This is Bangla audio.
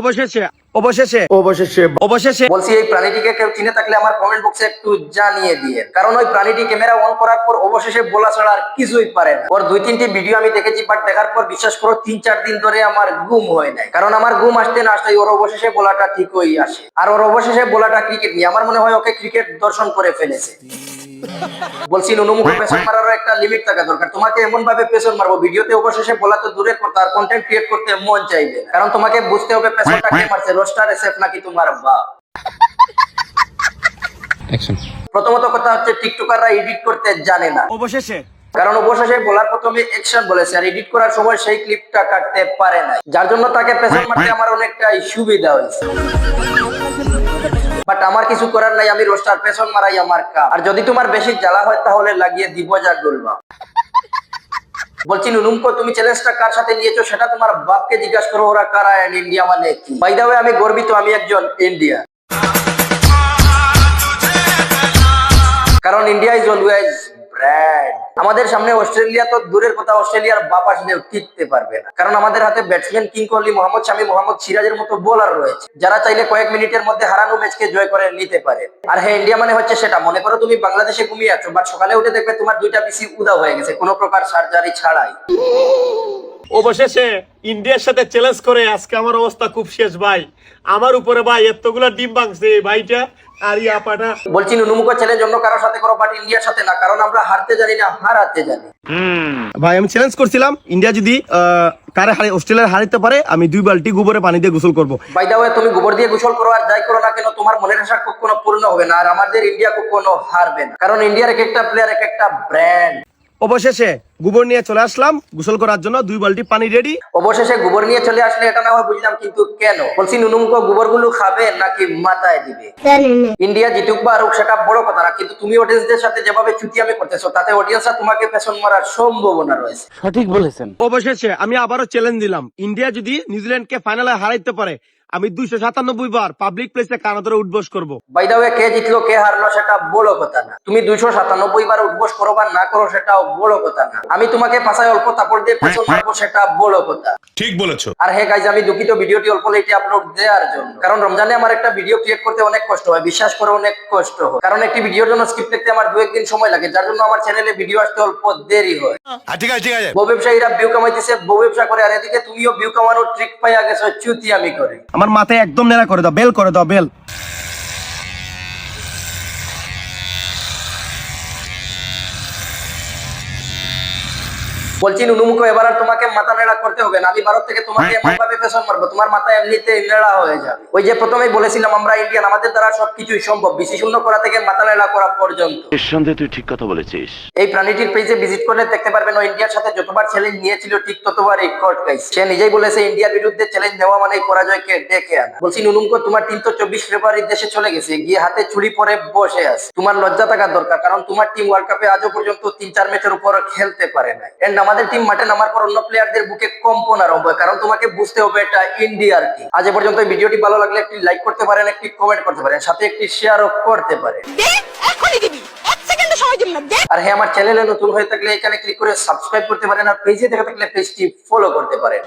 অবশেষে অবশেষে অবশেষে। অবশেষে। বলছি এই প্রাণীটিকে কেউ চিনে থাকলে আমার কমেন্ট বক্সে একটু জানিয়ে দিয়ে। কারণ ওই প্রাণীটি ক্যামেরা অন করার পর অবশেষে বলা ছাড়া আর কিছুই পারে না। ওর দুই তিনটি ভিডিও আমি দেখেছি বাট দেখার পর বিশ্বাস করো তিন চার দিন ধরে আমার ঘুম হয় নাই। কারণ আমার ঘুম আসতে না আসতে ওর অবশেষে বলাটা ঠিকই আসে। আর ওর অবশেষে বলাটা ক্রিকেট নিয়ে। আমার মনে হয় ওকে ক্রিকেট দর্শন করে ফেলেছে। পেছন একটা লিমিট থাকা দরকার। তোমাকে এমন ভাবে পেছন মারবো ভিডিওতে অবশেষে বলা তো দূরের কথা আর কন্টেন্ট ক্রিয়েট করতে মন চাইবে কারণ তোমাকে বুঝতে হবে পেছনটা কে মারছে রোস্টার এসেফ নাকি তোমার বাপ প্রথমত কথা হচ্ছে টিকটকাররা এডিট করতে জানে না। অবশেষে। কারণ অবশেষে বলার প্রথমে অ্যাকশন বলেছে আর এডিট করার সময় সেই ক্লিপটা কাটতে পারে না যার জন্য তাকে পেছন মারতে আমার অনেকটাই সুবিধা হয়েছে। বাট আমার কিছু করার নাই, আমি রোস্টার পেছন মারাই আমার কাজ। আর যদি তোমার বেশি জ্বালা হয়, তাহলে লাগিয়ে দিব যা ডলবা বলছি, নুনুমকো, তুমি চ্যালেঞ্জটা কার সাথে নিয়েছো সেটা তোমার বাপকে জিজ্ঞাসা করো, ওরা কারা ইন্ডিয়া মানে কি? বাই দা ওয়ে আমি গর্বিত, আমি একজন ইন্ডিয়া কারণ ইন্ডিয়া ইজ অলওয়েজ ব্র্যান্ড আমাদের সামনে অস্ট্রেলিয়া তো দূরের কথা, অস্ট্রেলিয়ার বাপাস আসলেও টিকতে পারবে না। কারণ আমাদের হাতে ব্যাটসম্যান কিং কোহলি মোহাম্মদ শামী মোহাম্মদ সিরাজের মতো বোলার রয়েছে। যারা চাইলে কয়েক মিনিটের মধ্যে হারানো ম্যাচকে জয় করে নিতে পারে। আর হ্যাঁ ইন্ডিয়া মানে হচ্ছে সেটা। মনে করো তুমি বাংলাদেশে ঘুমিয়ে আছো বা সকালে উঠে দেখবে তোমার দুইটা পিসি উদা হয়ে গেছে। কোনো প্রকার সার্জারি ছাড়াই। অবশেষে ইন্ডিয়ার সাথে চ্যালেঞ্জ করে আজকে আমার অবস্থা খুব শেষ ভাই। আমার উপরে ভাই এতগুলা ডিম ভাঙছে ভাইটা আর ইয়া পাটা। বলছি নুনুমুখো চ্যালেঞ্জ অন্য কারোর সাথে করো বাট ইন্ডিয়ার সাথে না কারণ আমরা হারতে জানি না হারাতে জানি। ভাই আমি চ্যালেঞ্জ করছিলাম ইন্ডিয়া যদি আহ, কারে হারে অস্ট্রেলিয়ার হারাইতে পারে আমি দুই বালতি গোবরে পানি দিয়ে গোসল করব। বাই দা তুমি গোবর দিয়ে গোসল করো আর যাই করো না কেন তোমার মনের আশা কখনো পূর্ণ হবে না আর আমাদের ইন্ডিয়া কখনো হারবে না। কারণ ইন্ডিয়ার এক একটা প্লেয়ার এক একটা ব্র্যান্ড অবশেষে গোবর নিয়ে চলে আসলাম। গোসল করার জন্য দুই বালতি পানি রেডি অবশেষে গোবর নিয়ে চলে আসলে এটা না হয় বুঝলাম কিন্তু কেন? বলছি নুনুমুখো গোবরগুলো খাবে নাকি মাথায় দিবে? ইন্ডিয়া জিতুক বা হারুক সেটা বড় কথা না কিন্তু তুমি অডিয়েন্সদের সাথে যেভাবে চুটি আমি করতেছো তাতে অডিয়েন্সরা তোমাকে পেছন মারার সম্ভাবনা রয়েছে। সঠিক বলেছেন। অবশেষে আমি আবারও চ্যালেঞ্জ দিলাম। ইন্ডিয়া যদি নিউজিল্যান্ডকে ফাইনালে হারাইতে পারে আমি দুইশো সাতানব্বই বার পাবলিক প্লেসে কানা ধরে উঠবোস করব। বাই দা কে জিতলো কে হারলো সেটা বড় কথা না। তুমি দুইশো সাতানব্বই বার উঠবোস করো বা না করো সেটাও বড় কথা না। আমি তোমাকে পাশায় অল্প তাপড় দিয়ে পেছন মারবো সেটা বড় কথা। ঠিক বলেছ। আর হ্যাঁ গাইজ আমি দুঃখিত ভিডিওটি অল্প লেটে আপলোড দেওয়ার জন্য। কারণ রমজানে আমার একটা ভিডিও ক্রিয়েট করতে অনেক কষ্ট হয় বিশ্বাস করে অনেক কষ্ট হয়। কারণ একটি ভিডিওর জন্য স্ক্রিপ্ট লিখতে আমার দু একদিন সময় লাগে যার জন্য আমার চ্যানেলে ভিডিও আসতে অল্প দেরি হয়। ঠিক আছে ঠিক আছে। বউ ব্যবসায়ীরা ভিউ কামাইতেছে বউ ব্যবসা করে আর এদিকে তুমিও ভিউ কামানোর ট্রিক পাইয়া গেছো চুতি আমি করে। আমার মাথায় একদম নেড়া করে দাও বেল করে দাও বেল। বলছি নুনুমুখো এবার আর তোমাকে মাথা নেড়া করতে হবে না। আমি ভারত থেকে তোমাকে এমন ভাবে পেছন মারবো। তোমার মাথা এমনিতে নেড়া হয়ে যাবে। ওই যে প্রথমেই বলেছিলাম আমরা ইন্ডিয়ান আমাদের দ্বারা সবকিছুই সম্ভব। বিসি শূন্য করা থেকে মাথা নেড়া করা পর্যন্ত। নিঃসন্দেহে তুই ঠিক কথা বলেছিস। এই প্রাণীটির পেজে ভিজিট করলে দেখতে পারবেন ও ইন্ডিয়ার সাথে যতবার চ্যালেঞ্জ নিয়েছিল ঠিক ততবার এই কোর্ট গাইছে সে নিজেই বলেছে ইন্ডিয়ার বিরুদ্ধে চ্যালেঞ্জ নেওয়া মানে পরাজয়কে ডেকে আনা? বলছি নুনুমকো তোমার টিম তো চব্বিশ ফেব্রুয়ারি দেশে চলে গেছে। গিয়ে হাতে চুরি পরে বসে আছে। তোমার লজ্জা থাকার দরকার কারণ তোমার টিম ওয়ার্ল্ড কাপে আজও পর্যন্ত তিন চার ম্যাচের উপর খেলতে পারে না এন্ড আমাদের টিম মাঠে নামার পর অন্য প্লেয়ারদের বুকে কম্পন আরম্ভ হয়। কারণ তোমাকে বুঝতে হবে এটা ইন্ডিয়ার কি। আজ এ পর্যন্ত এই ভিডিওটি ভালো লাগলে একটি লাইক করতে পারেন একটি কমেন্ট করতে পারেন সাথে একটি শেয়ারও করতে পারেন। এখনই দিবি। এক সেকেন্ডে সময় দিবি না। আর হ্যাঁ আমার চ্যানেলে নতুন হয়ে থাকলে এখানে ক্লিক করে সাবস্ক্রাইব করতে পারেন আর পেজে দেখা থাকলে পেজটি ফলো করতে পারেন।